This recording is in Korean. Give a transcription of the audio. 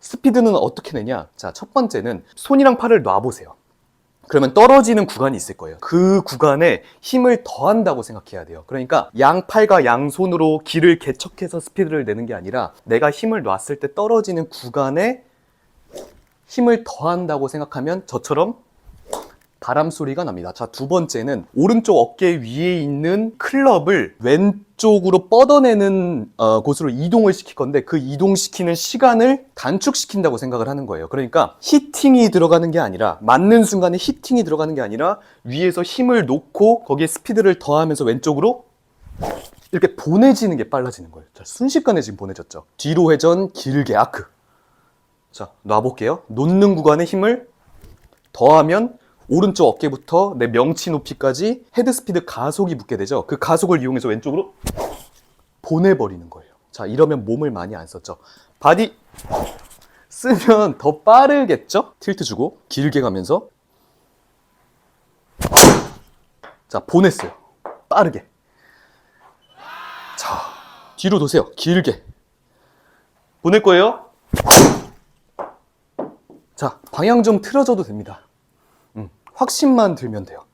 스피드는 어떻게 내냐? 자, 첫 번째는 손이랑 팔을 놔보세요. 그러면 떨어지는 구간이 있을 거예요. 그 구간에 힘을 더한다고 생각해야 돼요. 그러니까 양팔과 양손으로 길을 개척해서 스피드를 내는 게 아니라 내가 힘을 놨을 때 떨어지는 구간에 힘을 더한다고 생각하면 저처럼 바람 소리가 납니다. 자, 두 번째는 오른쪽 어깨 위에 있는 클럽을 왼쪽으로 뻗어내는 어, 곳으로 이동을 시킬 건데 그 이동시키는 시간을 단축시킨다고 생각을 하는 거예요. 그러니까 히팅이 들어가는 게 아니라 맞는 순간에 히팅이 들어가는 게 아니라 위에서 힘을 놓고 거기에 스피드를 더하면서 왼쪽으로 이렇게 보내지는 게 빨라지는 거예요. 자, 순식간에 지금 보내졌죠. 뒤로 회전 길게 아크. 자, 놔볼게요. 놓는 구간에 힘을 더하면 오른쪽 어깨부터 내 명치 높이까지 헤드 스피드 가속이 붙게 되죠. 그 가속을 이용해서 왼쪽으로 보내버리는 거예요. 자, 이러면 몸을 많이 안 썼죠. 바디 쓰면 더 빠르겠죠? 틸트 주고 길게 가면서 자, 보냈어요. 빠르게. 자, 뒤로 도세요. 길게. 보낼 거예요. 자, 방향 좀 틀어줘도 됩니다. 음, 확신만 들면 돼요.